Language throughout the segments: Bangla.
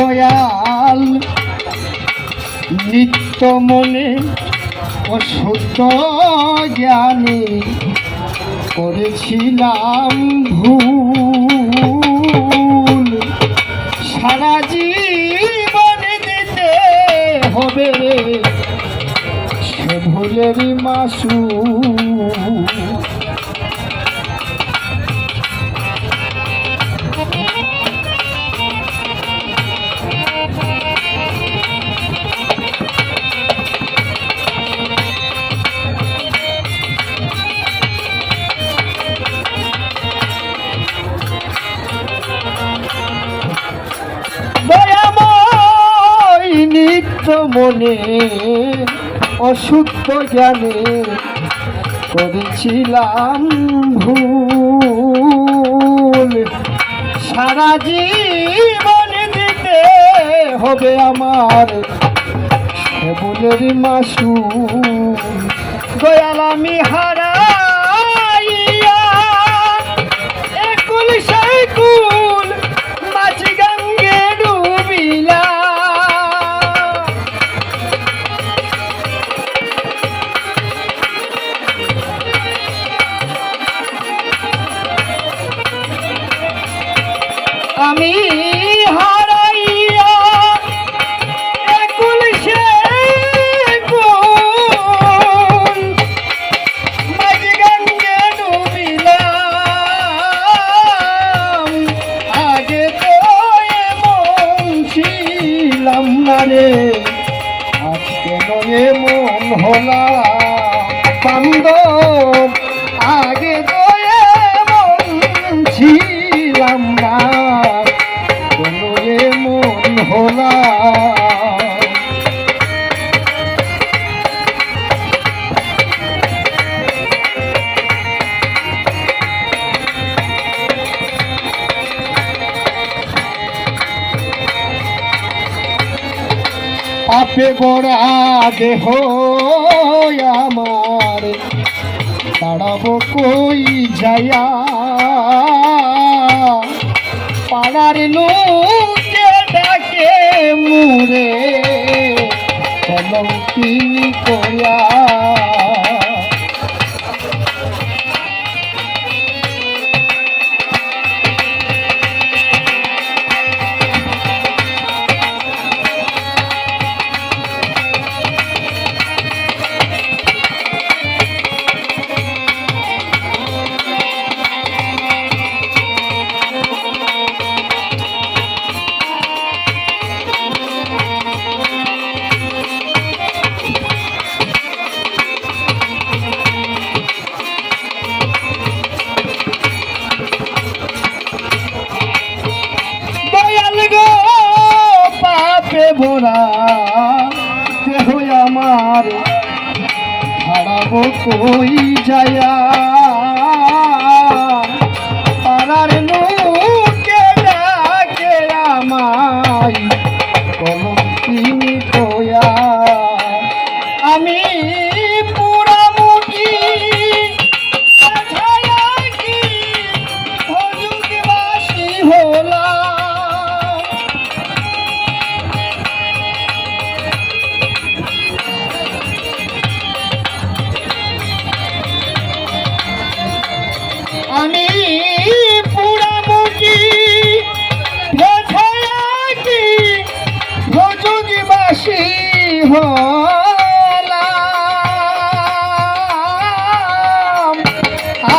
দয়াল নিত্য মনে অশুদ্ধ জ্ঞানে করেছিলাম ভুল। সারা জীবন দিতে হবে সে ভুলেরই মাসু মনে অশুদ্ধ জ্ঞানে করেছিলাম ভুল। সারা জীবন দিতে হবে আমার সেবনের মাসু দয়াল আমি হারাইয়া ছিলাম না রে আজকে নয়ে মন হলা? বান্ধব আগে তো মন ছিলাম না মন হলা? পাপে বড়া দেহ আমার। তাড়াবো কই যায়া পাড়ার লোকে দেহ আমার হারাবো কই যায়া? পাড়ার লোকে ডাকে আমায়। হলাম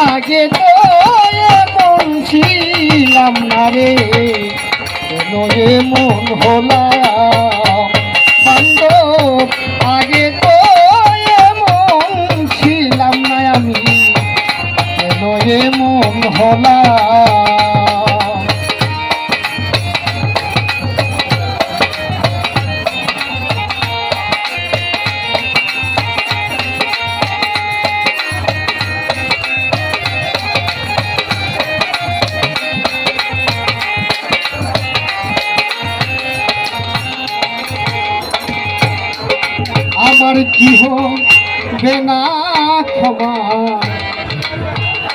আগে তো এমন ছিলাম না রে মন হলাম আমার কি হবে না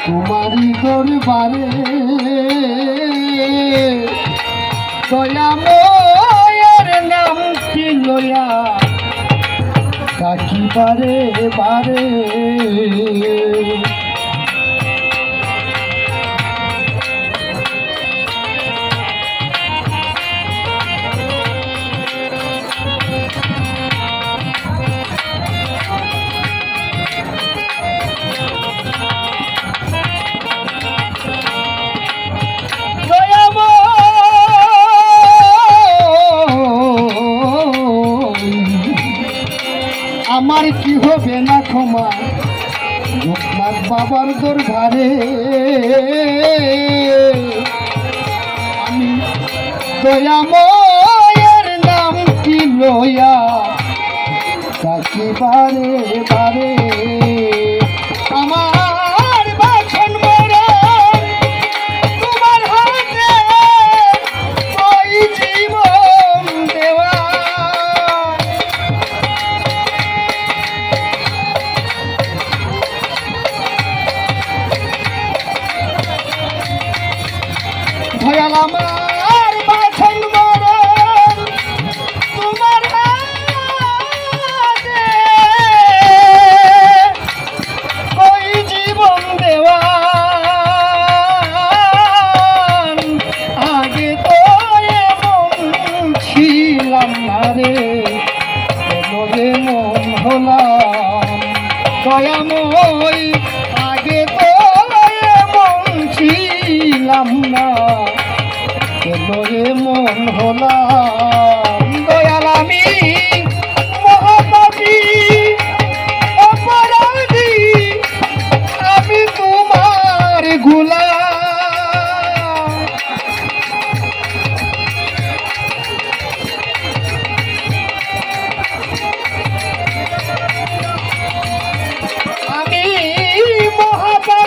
তোমারই দরবারে কি লয়া? কাকি বারে বারে। আমার কি হবে না ক্ষমা? লোকনাথ বাবার দরবারে আমি দয়াময়ের নাম কি লয়া তাকে বারে বারে? আমার দয়াময় আগে তো ছিলাম না? কেন মন হলাম?